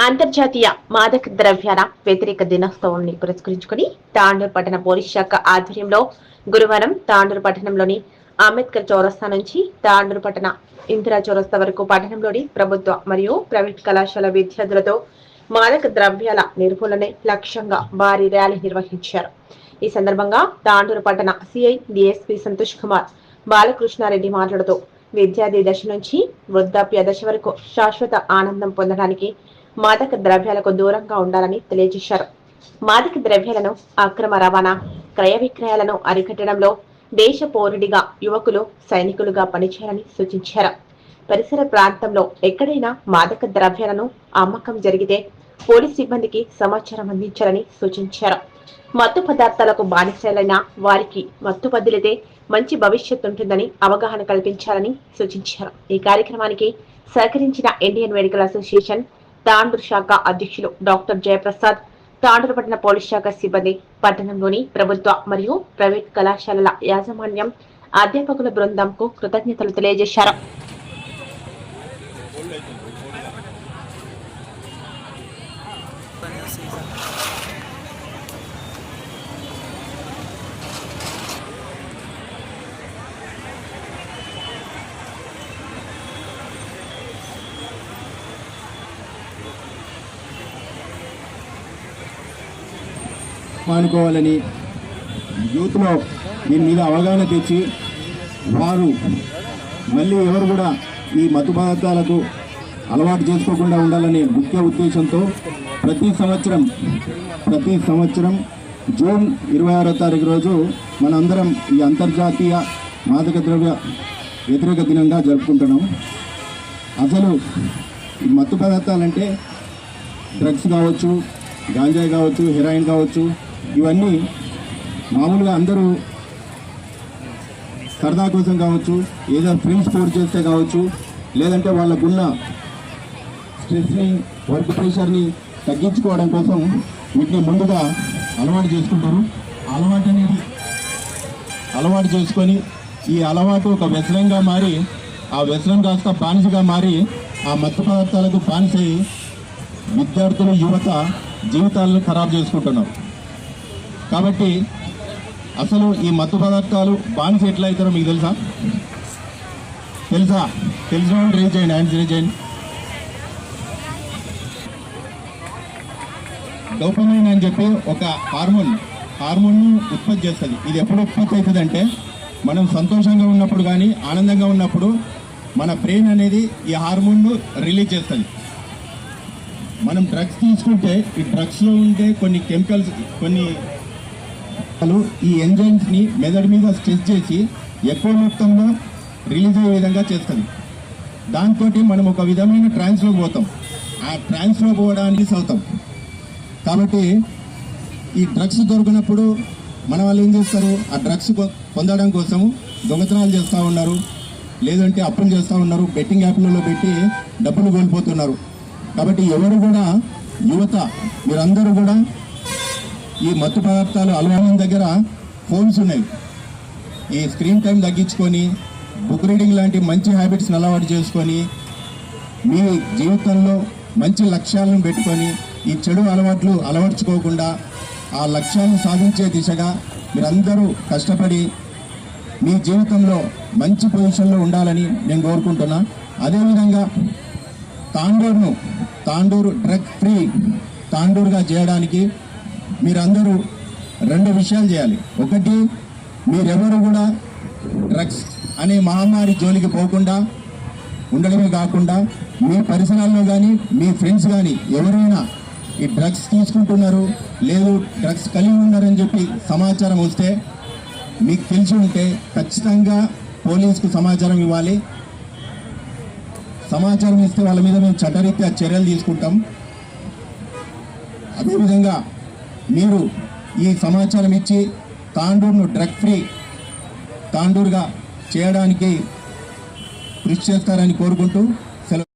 అంతర్జాతీయ మాదక ద్రవ్యాల వ్యతిరేక దినోత్సవాన్ని పురస్కరించుకుని తాండూరు పట్టణ పోలీస్ శాఖ ఆధ్వర్యంలో గురువారం తాండూరు పట్టణంలోని అంబేద్కర్ చౌరస్తా నుంచి తాండూరు పట్టణ ఇందిరా చౌరస్తా వరకు పట్టణంలోని ప్రభుత్వ మరియు ప్రైవేట్ కళాశాల విద్యార్థులతో మాదక ద్రవ్యాల నిర్మూలనే లక్ష్యంగా భారీ ర్యాలీ నిర్వహించారు. ఈ సందర్భంగా తాండూరు పట్టణ సిఐ డిఎస్పి సంతోష్ కుమార్ బాలకృష్ణారెడ్డి మాట్లాడుతూ విద్యార్థి దశ నుంచి వృద్ధాప్య దశ వరకు శాశ్వత ఆనందం పొందడానికి మాదక ద్రవ్యాలకు దూరంగా ఉండాలని తెలియజేశారు. మాదక ద్రవ్యాలను అక్రమ రవాణా క్రయ విక్రయాలను అరికట్టడంలో దేశ పౌరుడిగా యువకులు సైనికులుగా పనిచేయాలని సూచించారు. పరిసర ప్రాంతంలో ఎక్కడైనా మాదక ద్రవ్యాలను అమ్మకం జరిగితే పోలీస్ సిబ్బందికి సమాచారం అందించాలని సూచించారు. మత్తు పదార్థాలకు బానిసలైన వారికి మత్తు బదిలితే మంచి భవిష్యత్తు ఉంటుందని అవగాహన కల్పించాలని సూచించారు. ఈ కార్యక్రమానికి సహకరించిన ఇండియన్ మెడికల్ అసోసియేషన్ తాండూరు శాఖ అధ్యక్షులు డాక్టర్ జయప్రసాద్ తాండూరు పట్టణ పోలీస్ శాఖ సిబ్బంది పట్టణంలోని ప్రభుత్వ మరియు ప్రైవేట్ కళాశాలల యాజమాన్యం అధ్యాపకుల బృందంకు కృతజ్ఞతలు తెలియజేశారు. మానుకోవాలని యూత్లో దీని మీద అవగాహన తెచ్చి వారు మళ్ళీ ఎవరు కూడా ఈ మత్తు పదార్థాలకు అలవాటు చేసుకోకుండా ఉండాలనే ముఖ్య ఉద్దేశంతో ప్రతి సంవత్సరం ప్రతి సంవత్సరం జూన్ ఇరవై ఆరో తారీఖు రోజు మనందరం ఈ అంతర్జాతీయ మాదక ద్రవ్య వ్యతిరేక దినంగా జరుపుకుంటున్నాం. అసలు ఈ మత్తు పదార్థాలంటే డ్రగ్స్ కావచ్చు గాంజాయి కావచ్చు హెరాయిన్ కావచ్చు ఇవన్నీ మామూలుగా అందరూ సరదా కోసం కావచ్చు ఏదో ఫిల్మ్ స్కోర్ చేస్తే కావచ్చు లేదంటే వాళ్ళకున్న స్ట్రెస్ని వర్క్ ప్రెషర్ని తగ్గించుకోవడం కోసం వీటిని ముందుగా అలవాటు చేసుకుంటారు. అలవాటు అనేది అలవాటు చేసుకొని ఈ అలవాటు ఒక వ్యసనంగా మారి ఆ వ్యసనం కాస్త బానిసగా మారి ఆ మత్తు పదార్థాలకు బానిసై విద్యార్థులు యువత జీవితాలను ఖరాబ్ చేసుకుంటున్నారు. కాబట్టి అసలు ఈ మత్తు పదార్థాలు బానిస ఎట్లా అవుతారో మీకు తెలుసా? తెలుసా? తెలిసిన వాళ్ళు రేజ్ చేయండి హ్యాండ్స్ రేజ్ చేయండి. డోపమైన్ అని చెప్పి ఒక హార్మోన్ హార్మోన్ను ఉత్పత్తి చేస్తుంది. ఇది ఎప్పుడు ఉత్పత్తి అవుతుంది అంటే మనం సంతోషంగా ఉన్నప్పుడు కానీ ఆనందంగా ఉన్నప్పుడు మన బ్రెయిన్ అనేది ఈ హార్మోన్ను రిలీజ్ చేస్తుంది. మనం డ్రగ్స్ తీసుకుంటే ఈ డ్రగ్స్లో ఉండే కొన్ని కెమికల్స్ కొన్ని ఈ ఎంజైమ్స్ని మెదడు మీద స్ట్రెస్ చేసి ఎక్కువ మొత్తంలో రిలీజ్ అయ్యే విధంగా చేస్తుంది. దాంతో మనం ఒక విధమైన ట్రాన్స్లో పోతాం. ఆ ట్రాన్స్లో పోవడానికి అవుతాం కాబట్టి ఈ డ్రగ్స్ దొరికినప్పుడు మన వాళ్ళు ఏం చేస్తారు? ఆ డ్రగ్స్ కొ- పొందడం కోసం దొంగతనాలు చేస్తూ ఉన్నారు. లేదంటే అప్పులు చేస్తూ ఉన్నారు. బెట్టింగ్ యాప్లలో పెట్టి డబ్బులు కోల్పోతున్నారు. కాబట్టి ఎవరు కూడా యువత మీరందరూ కూడా ఈ మత్తు పదార్థాలు అలవాటు దగ్గర ఫోన్స్ ఉన్నాయి. ఈ స్క్రీన్ టైం తగ్గించుకొని బుక్ రీడింగ్ లాంటి మంచి హ్యాబిట్స్ని అలవాటు చేసుకొని మీ జీవితంలో మంచి లక్ష్యాలను పెట్టుకొని ఈ చెడు అలవాట్లు అలవర్చుకోకుండా ఆ లక్ష్యాలను సాధించే దిశగా మీరందరూ కష్టపడి మీ జీవితంలో మంచి పొజిషన్లో ఉండాలని నేను కోరుకుంటున్నా. అదేవిధంగా తాండూరును తాండూరు డ్రగ్ ఫ్రీ తాండూరుగా చేయడానికి మీరందరూ రెండు విషయాలు చేయాలి. ఒకటి మీరెవరు కూడా డ్రగ్స్ అనే మహమ్మారి జోలికి పోకుండా ఉండడమే కాకుండా మీ పరిసరాల్లో కానీ మీ ఫ్రెండ్స్ కానీ ఎవరైనా ఈ డ్రగ్స్ తీసుకుంటున్నారు లేదు డ్రగ్స్ కలిగి ఉన్నారని చెప్పి సమాచారం వస్తే మీకు తెలిసి ఉంటే ఖచ్చితంగా పోలీసుకు సమాచారం ఇవ్వాలి. సమాచారం ఇస్తే వాళ్ళ మీద మేము చట్టరీత్యా చర్యలు తీసుకుంటాం. అదేవిధంగా మీరు ఈ సమాచారం ఇచ్చి తాండూరును డ్రగ్ ఫ్రీ తాండూరుగా చేయడానికి కృషి చేస్తారని కోరుకుంటూ సెలవు.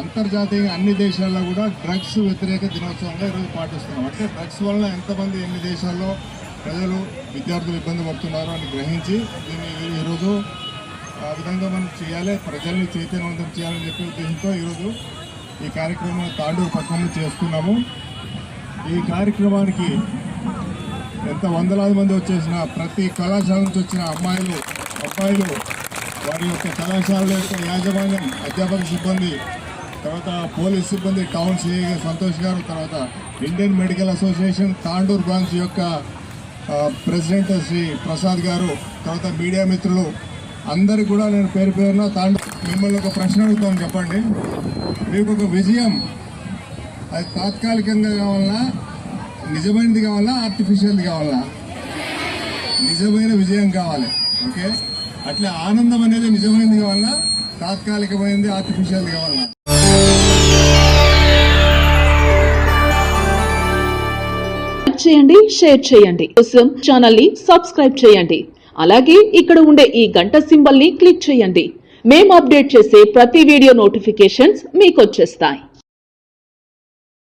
అంతర్జాతీయంగా అన్ని దేశాల్లో కూడా డ్రగ్స్ వ్యతిరేక దినోత్సవంగా ఈరోజు పాటిస్తున్నాం. అంటే డ్రగ్స్ వల్ల ఎంతమంది ఎన్ని దేశాల్లో ప్రజలు విద్యార్థులు ఇబ్బంది పడుతున్నారు అని గ్రహించి దీన్ని ఈరోజు ఆ విధంగా మనం చేయాలి. ప్రజల్ని చైతన్యవంతం చేయాలని చెప్పే ఉద్దేశంతో ఈరోజు ఈ కార్యక్రమం తాండూరు పట్టణంలో చేస్తున్నాము. ఈ కార్యక్రమానికి ఎంత వందలాది మంది వచ్చేసిన ప్రతి కళాశాల నుంచి వచ్చిన అమ్మాయిలు అబ్బాయిలు వారి యొక్క కళాశాల యొక్క యాజమాన్యం అధ్యాపక సిబ్బంది తర్వాత పోలీస్ సిబ్బంది టౌన్ సిఐ సంతోష్ గారు తర్వాత Indian medical association Tandur branch యొక్క ప్రెసిడెంట్ శ్రీ ప్రసాద్ గారు తర్వాత మీడియా మిత్రులు అందరికి కూడా నేను పేరు పేరున తాండూర్ మిమ్మల్ని ఒక ప్రశ్న అడుగుతాను చెప్పండి. మీకు ఒక విజయం అది తాత్కాలికంగా కావాలా? నిజమైనది కావాలా? ఆర్టిఫిషియల్ది కావాలా? నిజమైన విజయం కావాలి. ఓకే? అట్లా ఆనందం అనేది నిజమైనది కావాలా? తాత్కాలికమైనది ఆర్టిఫిషియల్ది కావాలా? చేయండి షేర్ చేయండి. కోసం ఛానల్ని సబ్స్క్రైబ్ చేయండి. అలాగే ఇక్కడ ఉండే ఈ గంట సింబల్ని క్లిక్ చేయండి. మేము అప్డేట్ చేసే ప్రతి వీడియో నోటిఫికేషన్స్ మీకు వచ్చేస్తాయి.